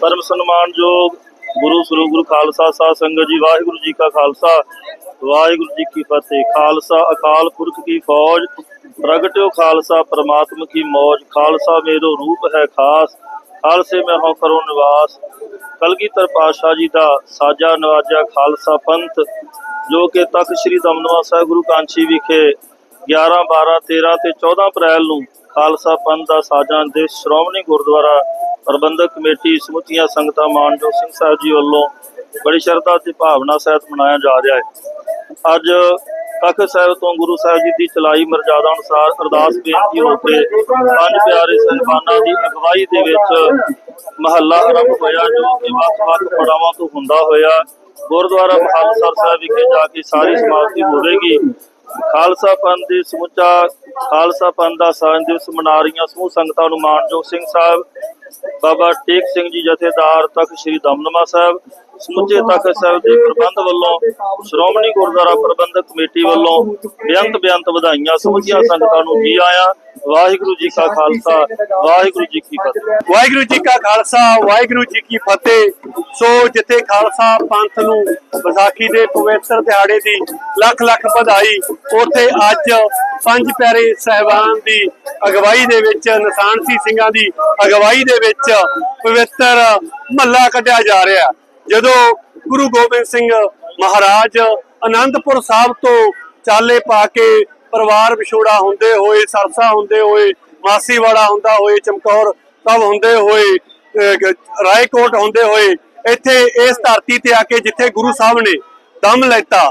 ਪਰਮ ਸਨਮਾਨਯੋਗ ਗੁਰੂ ਸ੍ਰੀ ਗੁਰੂ ਖਾਲਸਾ ਸਾਹਿਬ ਸੰਗਤ ਜੀ ਵਾਹਿਗੁਰੂ ਜੀ ਕਾ ਖਾਲਸਾ। ਵਾਹਿਗੁਰੂ ਜੀ ਕੀ ਫਤਿਹ। ਖਾਲਸਾ, ਅਕਾਲ ਪੁਰਖ ਕੀ ਫੌਜ। ਪ੍ਰਗਟਿਓ ਖਾਲਸਾ, ਪ੍ਰਮਾਤਮ ਕੀ ਮੌਜ। ਖਾਲਸਾ ਮੇਰੋ ਰੂਪ ਹੈ ਖਾਸ। ਖਾਲਸੇ ਮੈਂ ਹੋ ਕਰੋ ਨਿਵਾਸ। ਕਲਗੀਧਰ ਪਾਤਸ਼ਾਹ ਜੀ ਦਾ ਸਾਜਾ ਨਵਾਜਾ ਖਾਲਸਾ ਪੰਥ, ਜੋ ਕਿ ਤਖਤ ਸ੍ਰੀ ਦਮਦਮਾ ਸਾਹਿਬ ਗੁਰੂ ਕਾਂਛੀ ਵਿਖੇ 11 12 13 ਤੇ 14 ਅਪ੍ਰੈਲ ਨੂੰ ਖਾਲਸਾ ਪੰਥ ਦਾ ਸਾਜਾ ਦਿਵਸ ਸ਼੍ਰੋਮਣੀ ਗੁਰਦੁਆਰਾ ਪ੍ਰਬੰਧਕ ਕਮੇਟੀ, ਸਮੁੱਚੀਆਂ ਸੰਗਤਾਂ ਮਾਨਜੋ ਸਿੰਘ ਸਾਹਿਬ ਜੀ ਵੱਲੋਂ ਬੜੀ ਸ਼ਰਧਾ ਤੇ ਭਾਵਨਾ ਸਹਿਤ ਮਨਾਇਆ ਜਾ ਰਿਹਾ ਹੈ। ਅੱਜ ਤਖਤ ਸਾਹਿਬ ਤੋਂ ਗੁਰੂ ਸਾਹਿਬ ਜੀ ਦੀ ਚਲਾਈ ਮਰਜ਼ਾਦਾ ਅਨੁਸਾਰ ਅਰਦਾਸ ਬੇਨਤੀ ਹੋ ਕੇ ਪੰਜ ਪਿਆਰੇ ਸਹਿਬਾਨਾਂ ਦੀ ਅਗਵਾਈ ਦੇ ਵਿੱਚ ਮਹੱਲਾ ਆਰੰਭ ਹੋਇਆ, ਜੋ ਕਿ ਵੱਖ-ਵੱਖ ਪੜਾਵਾਂ ਤੋਂ ਹੁੰਦਾ ਹੋਇਆ। ਗੁਰਦੁਆਰਾ ਬਹਾਦਰਸਰ ਸਾਹਿਬ ਵਿਖੇ ਜਾ ਕੇ ਸਾਰੀ ਸਮਾਪਤੀ ਹੋਵੇਗੀ ਖਾਲਸਾ ਪੰਥ ਦੇ ਸਮੁੱਚਾ ਖਾਲਸਾ ਪੰਥ ਦਾ ਸਾਂਝ ਦਿਵਸ ਮਨਾ ਰਹੀਆਂ ਸਮੂਹ ਸੰਗਤਾਂ ਨੂੰ ਮਾਨਜੋਤ ਸਿੰਘ ਸਾਹਿਬ, ਬਾਬਾ ਟੇਕ ਸਿੰਘ ਜੀ ਜਥੇਦਾਰ ਤਖਤ ਸ੍ਰੀ ਦਮਦਮਾ ਸਾਹਿਬ ਸਮੁੱਚੇ ਤਖਤ ਸਾਹਿਬ ਦੇ ਪ੍ਰਬੰਧ ਵੱਲੋਂ, ਸ਼੍ਰੋਮਣੀ ਗੁਰਦੁਆਰਾ ਪ੍ਰਬੰਧਕ ਕਮੇਟੀ ਵੱਲੋਂ ਬੇਅੰਤ ਬੇਅੰਤ ਵਧਾਈਆਂ, ਸਮੁੱਚੀਆਂ ਸੰਗਤਾਂ ਨੂੰ ਜੀ ਆਇਆਂ? ਵਾਹਿਗੁਰੂ ਜੀ ਕਾ ਖਾਲਸਾ, ਵਾਹਿਗੁਰੂ ਜੀ ਕੀ ਫਤਿਹ। ਵਾਹਿਗੁਰੂ ਜੀ ਕਾ ਖਾਲਸਾ, ਵਾਹਿਗੁਰੂ ਜੀ ਕੀ ਫਤਿਹ। ਸੋ ਜਿੱਥੇ ਖਾਲਸਾ ਪੰਥ ਨੂੰ ਵਿਸਾਖੀ ਦੇ ਪਵਿੱਤਰ ਦਿਹਾੜੇ ਦੀ ਲੱਖ ਲੱਖ ਵਧਾਈ, ਉੱਥੇ ਅੱਜ ਪੰਜ ਪਿਆਰੇ ਸਹਿਬਾਨ ਦੀ ਅਗਵਾਈ ਦੇ ਵਿੱਚ, ਨਿਸ਼ਾਨ ਨਿਸ਼ਾਨਸੀ ਸਿੰਘਾਂ ਦੀ ਅਗਵਾਈ ਦੇ ਵਿੱਚ ਪਵਿੱਤਰ ਮਹੱਲਾ ਕੱਢਿਆ ਜਾ ਰਿਹਾ। ਜਦੋਂ ਗੁਰੂ ਗੋਬਿੰਦ ਸਿੰਘ ਮਹਾਰਾਜ ਅਨੰਦਪੁਰ ਸਾਹਿਬ ਤੋਂ ਚਾਲੇ ਪਾ ਕੇ ਪਰਿਵਾਰ ਵਿਛੋੜਾ ਹੁੰਦੇ ਹੋਏ, ਸਰਸਾ ਹੁੰਦੇ ਹੋਏ, ਮਾਸੀਵਾੜਾ ਹੁੰਦਾ ਹੋਏ, ਚਮਕੌਰ ਸਭ ਹੁੰਦੇ ਹੋਏ ਰਾਏਕੋਟ ਹੁੰਦੇ ਹੋਏ, ਇੱਥੇ ਇਸ ਧਰਤੀ ਤੇ ਆ ਕੇ ਜਿੱਥੇ ਗੁਰੂ ਸਾਹਿਬ ਨੇ ਦਮ ਲੈਤਾ,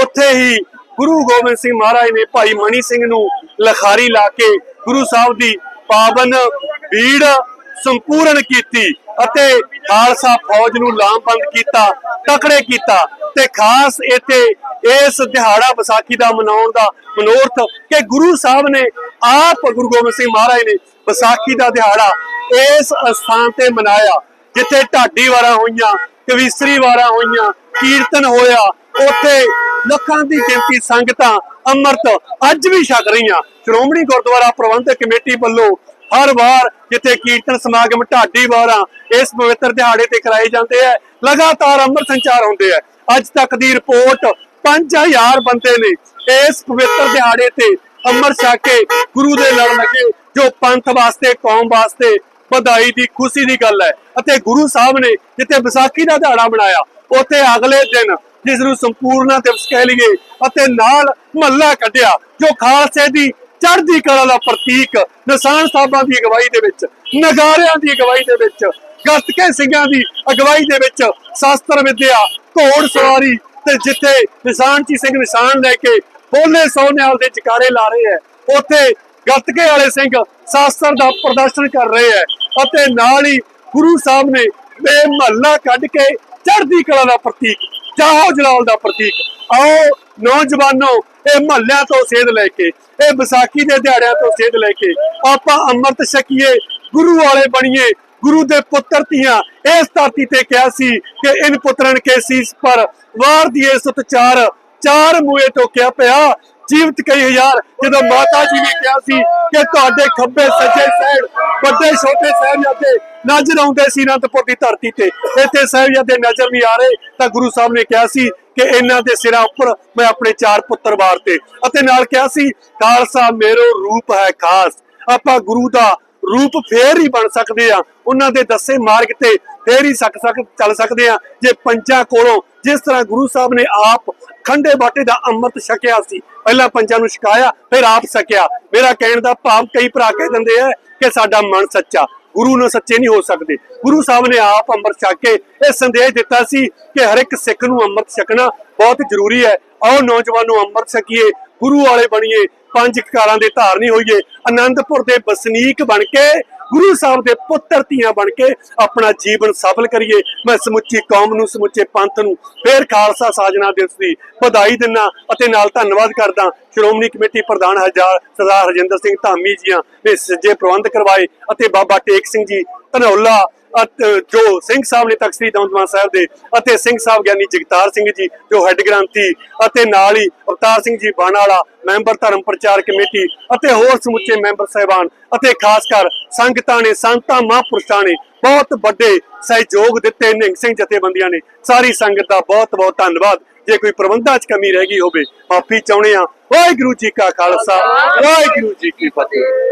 ਉੱਥੇ ਹੀ ਗੁਰੂ ਗੋਬਿੰਦ ਸਿੰਘ ਮਹਾਰਾਜ ਨੇ ਭਾਈ ਮਣੀ ਸਿੰਘ ਨੂੰ ਲਖਾਰੀ ਲਾ ਕੇ ਗੁਰੂ ਸਾਹਿਬ ਦੀ ਪਾਵਨ ਭੀੜ ਸੰਪੂਰਨ ਕੀਤੀ ਅਤੇ ਖਾਲਸਾ ਫੌਜ ਨੂੰ ਲਾਮਬੰਦ ਕੀਤਾ, ਤਕੜੇ ਕੀਤਾ ਤੇ ਖਾਸ ਇੱਥੇ ਇਸ ਦਿਹਾੜਾ ਵਿਸਾਖੀ ਦਾ ਮਨਾਉਣ ਦਾ ਮਨੋਰਥ ਕਿ ਗੁਰੂ ਸਾਹਿਬ ਨੇ ਆਪ ਗੁਰੂ ਗੋਬਿੰਦ ਸਿੰਘ ਮਹਾਰਾਜ ਨੇ ਵਿਸਾਖੀ ਦਾ ਦਿਹਾੜਾ ਇਸ ਅਸਥਾਨ ਤੇ ਮਨਾਇਆ, ਜਿੱਥੇ ਢਾਡੀ ਵਾਰਾਂ ਹੋਈਆਂ, ਕਵੀਸਰੀ ਵਾਰਾਂ ਹੋਈਆਂ, ਕੀਰਤਨ ਹੋਇਆ, ਉੱਥੇ ਲੱਖਾਂ ਦੀ ਗਿਣਤੀ ਸੰਗਤਾਂ ਅੰਮ੍ਰਿਤ ਅੱਜ ਵੀ ਛਕ ਰਹੀਆਂ। ਸ਼੍ਰੋਮਣੀ ਗੁਰਦੁਆਰਾ ਪ੍ਰਬੰਧਕ ਕਮੇਟੀ ਵੱਲੋਂ ਹਰ ਵਾਰ ਜਿੱਥੇ ਕੀਰਤਨ ਸਮਾਗਮ ਢਾਡੀ ਵਾਰਾਂ, ਇਸ ਪਵਿੱਤਰ ਦਿਹਾੜੇ ਤੇ ਕਰਾਏ ਜਾਂਦੇ ਆ। ਲਗਾਤਾਰ ਅੰਮ੍ਰਿਤ ਸੰਚਾਰ ਹੁੰਦੇ ਆ। ਅੱਜ ਤੱਕ ਦੀ ਰਿਪੋਰਟ 5000 ਬੰਦੇ ਨੇ ਇਸ ਪਵਿੱਤਰ ਦਿਹਾੜੇ ਤੇ ਅੰਮ੍ਰਿਤ ਛਕ ਕੇ ਗੁਰੂ ਦੇ ਲੜ ਲੱਗੇ, ਜੋ ਪੰਥ ਵਾਸਤੇ, ਕੌਮ ਵਾਸਤੇ ਵਧਾਈ ਦੀ, ਖੁਸ਼ੀ ਦੀ ਗੱਲ ਹੈ। ਅਤੇ ਗੁਰੂ ਸਾਹਿਬ ਨੇ ਜਿੱਥੇ ਵਿਸਾਖੀ ਦਾ ਦਿਹਾੜਾ ਬਣਾਇਆ ਉੱਥੇ ਅਗਲੇ ਦਿਨ ਜਿਸ ਨੂੰ ਸੰਪੂਰਨਾ ਦਿਵਸ ਕਹਿ ਲਈਏ, ਅਤੇ ਨਾਲ ਮਹੱਲਾ ਕੱਢਿਆ, ਜੋ ਖਾਲਸੇ ਦੀ ਚੜ੍ਹਦੀ ਕਲਾ ਦਾ ਪ੍ਰਤੀਕ ਨਿਸ਼ਾਨ ਸਾਹਿਬਾਂ ਦੀ ਅਗਵਾਈ ਦੇ ਵਿੱਚ, ਨਗਾਰਿਆਂ ਦੀ ਅਗਵਾਈ ਦੇ ਵਿੱਚ, ਗੱਤਕੇ ਸਿੰਘਾਂ ਦੀ ਅਗਵਾਈ ਦੇ ਵਿੱਚ ਸ਼ਾਸਤਰ ਵਿਦਿਆ, ਘੋੜ ਸਵਾਰੀ ਤੇ ਜਿੱਥੇ ਨਿਸ਼ਾਨ ਜੀ ਸਿੰਘ ਨਿਸ਼ਾਨ ਲੈ ਕੇ ਬੋਲੇ ਸੋਨਿਆਲ ਦੇ ਜਕਾਰੇ ਲਾ ਰਹੇ ਹੈ, ਉੱਥੇ ਗੱਤਕੇ ਵਾਲੇ ਸਿੰਘ ਸ਼ਾਸਤਰ ਦਾ ਪ੍ਰਦਰਸ਼ਨ ਕਰ ਰਹੇ ਹੈ ਅਤੇ ਨਾਲ ਹੀ ਗੁਰੂ ਸਾਹਿਬ ਨੇ ਇਹ ਮਹੱਲਾ ਕੱਢ ਕੇ ਚੜ੍ਹਦੀ ਕਲਾ ਦਾ ਪ੍ਰਤੀਕ ਜਾਹੋ ਜਲਾਲ ਦਾ ਪ੍ਰਤੀਕ। ਆਓ ਨੌਜਵਾਨੋ, ਇਹ ਮਹੱਲਿਆਂ ਤੋਂ ਸੇਧ ਲੈ ਕੇ, ਇਹ ਵਿਸਾਖੀ ਦੇ ਦਿਹਾੜਿਆਂ ਤੋਂ ਸੇਧ ਲੈ ਕੇ ਆਪਾਂ ਅੰਮ੍ਰਿਤ ਛਕੀਏ, ਗੁਰੂ ਵਾਲੇ ਬਣੀਏ, ਗੁਰੂ ਦੇ ਪੁੱਤਰ ਧੀਆਂ। ਇਸ ਧਰਤੀ ਤੇ ਕਿਹਾ ਸੀ ਕਿ ਇਨ ਪੁੱਤਰਨ ਕੇ ਸੀਸ ਪਰ ਵਾਰ ਦੀਏ ਸੁਤ ਚਾਰ। ਚਾਰ ਮੂਏ ਤੋਂ ਕਿਹਾ ਪਿਆ, ਜੀਵਤ ਕਈ ਹਜ਼ਾਰ। ਜਦੋਂ ਮਾਤਾ ਜੀ ਨੇ ਕਿਹਾ ਸੀ ਕਿ ਤੁਹਾਡੇ ਖੱਬੇ ਸੱਜੇ ਸਾਈਡ ਵੱਡੇ ਛੋਟੇ ਸਾਹਿਬਜ਼ਾਦੇ ਨਜ਼ਰ ਆਉਂਦੇ ਸੀ ਅਨੰਦਪੁਰ ਦੀ ਧਰਤੀ ਤੇ, ਇੱਥੇ ਸਾਹਿਬਜ਼ਾਦੇ ਨਜ਼ਰ ਨਹੀਂ ਆ ਰਹੇ, ਤਾਂ ਗੁਰੂ ਸਾਹਿਬ ਨੇ ਕਿਹਾ ਸੀ ਕਿ ਇਹਨਾਂ ਦੇ ਸਿਰਾਂ ਉੱਪਰ ਮੈਂ ਆਪਣੇ ਚਾਰ ਪੁੱਤਰ ਵਾਰਤੇ ਅਤੇ ਨਾਲ ਕਿਹਾ ਸੀ, ਖਾਲਸਾ ਮੇਰੋ ਰੂਪ ਹੈ ਖਾਸ। ਆਪਾਂ ਗੁਰੂ ਦਾ ਰੂਪ ਫੇਰ ਹੀ ਬਣ ਸਕਦੇ ਆ ਉਹਨਾਂ ਦੇ ਦੱਸੇ ਮਾਰਗ ਤੇ ਫੇਰ ਹੀ ਸਕ ਸਕ, ਚੱਲ ਸਕਦੇ ਆ ਜੇ ਪੰਜਾਂ ਕੋਲੋਂ ਜਿਸ ਤਰ੍ਹਾਂ ਗੁਰੂ ਸਾਹਿਬ ਨੇ ਆਪ ਖੰਡੇ ਬਾਟੇ ਦਾ ਅੰਮ੍ਰਿਤ ਛਕਿਆ ਸੀ, ਪਹਿਲਾਂ ਪੰਜਾਂ ਨੂੰ ਛਕਾਇਆ, ਫਿਰ ਆਪ ਛਕਿਆ। ਮੇਰਾ ਕਹਿਣ ਦਾ ਭਾਵ ਕਈ ਭਰਾ ਕਹਿ ਦਿੰਦੇ ਆ ਕਿ ਸਾਡਾ ਮਨ ਸੱਚਾ। ਗੁਰੂ ਨੂੰ ਸੱਚੇ ਨਹੀਂ ਹੋ ਸਕਦੇ। ਗੁਰੂ ਸਾਹਿਬ ਨੇ ਆਪ ਅੰਮ੍ਰਿਤ ਛਕ ਕੇ ਇਹ ਸੰਦੇਸ਼ ਦਿੱਤਾ ਸੀ ਕਿ ਹਰ ਇੱਕ ਸਿੱਖ ਨੂੰ ਅੰਮ੍ਰਿਤ ਛਕਣਾ ਬਹੁਤ ਜ਼ਰੂਰੀ ਹੈ। ਆਓ ਨੌਜਵਾਨੋ ਅੰਮ੍ਰਿਤ ਛਕੀਏ, ਗੁਰੂ ਵਾਲੇ ਬਣੀਏ, ਪੰਜ ਕਾਰਾਂ ਦੇ ਧਾਰਨੀ ਹੋਈਏ, ਆਨੰਦਪੁਰ ਦੇ ਵਸਨੀਕ ਬਣ ਕੇ ਗੁਰੂ ਸਾਹਿਬ ਦੇ ਪੁੱਤਰ ਧੀਆਂ ਬਣ ਕੇ ਆਪਣਾ ਜੀਵਨ ਸਫਲ ਕਰੀਏ। ਮੈਂ ਸਮੁੱਚੀ ਕੌਮ ਨੂੰ, ਸਮੁੱਚੇ ਪੰਥ ਨੂੰ ਫੇਰ ਖਾਲਸਾ ਸਾਜਣਾ ਦਿਵਸ ਦੀ ਵਧਾਈ ਦਿੰਦਾ ਅਤੇ ਨਾਲ ਧੰਨਵਾਦ ਕਰਦਾ। ਸ਼੍ਰੋਮਣੀ ਕਮੇਟੀ ਪ੍ਰਧਾਨ ਹਜ਼ਾਰ ਸਰਦਾਰ ਹਰਜਿੰਦਰ ਸਿੰਘ ਧਾਮੀ ਜੀਆਂ ਨੇ ਸੱਜੇ ਪ੍ਰਬੰਧ ਕਰਵਾਏ ਅਤੇ ਬਾਬਾ ਟੇਕ ਸਿੰਘ ਜੀ, ਧਨੌਲਾ ਜੋ ਸਿੰਘ ਸਾਹਿਬ ਨੇ ਤਖਤ ਸ੍ਰੀ ਦਮਦਮਾ ਸਾਹਿਬ ਦੇ ਅਤੇ ਸਿੰਘ ਸਾਹਿਬ ਗਿਆਨੀ ਜਗਤਾਰ ਸਿੰਘ ਜੀ ਜੋ ਹੈੱਡ ਗ੍ਰੰਥੀ ਅਤੇ ਨਾਲ ਹੀ ਅਵਤਾਰ ਸਿੰਘ ਜੀ ਬਾਣਾਲਾ ਮੈਂਬਰ ਧਰਮ ਪ੍ਰਚਾਰ ਕਮੇਟੀ ਅਤੇ ਹੋਰ ਸਮੁੱਚੇ ਮੈਂਬਰ ਸਹਿਬਾਨ ਅਤੇ ਖਾਸ ਕਰ ਸੰਗਤਾਂ ਨੇ ਸੰਤਾਂ ਮਹਾਂਪੁਰਸ਼ਾਂ ਨੇ ਬਹੁਤ ਵੱਡੇ ਸਹਿਯੋਗ ਦਿੱਤੇ ਨਿਹੰਗ ਸਿੰਘ ਜਥੇਬੰਦੀਆਂ ਨੇ। ਸਾਰੀ ਸੰਗਤ ਦਾ ਬਹੁਤ ਬਹੁਤ ਧੰਨਵਾਦ। ਜੇ ਕੋਈ ਪ੍ਰਬੰਧਾਂ 'ਚ ਕਮੀ ਰਹਿ ਗਈ ਹੋਵੇ ਮਾਫੀ ਚਾਹੁੰਦੇ ਆ ਵਾਹਿਗੁਰੂ ਜੀ ਕਾ ਖਾਲਸਾ ਵਾਹਿਗੁਰੂ ਜੀ ਕੀ ਫਤਿਹ।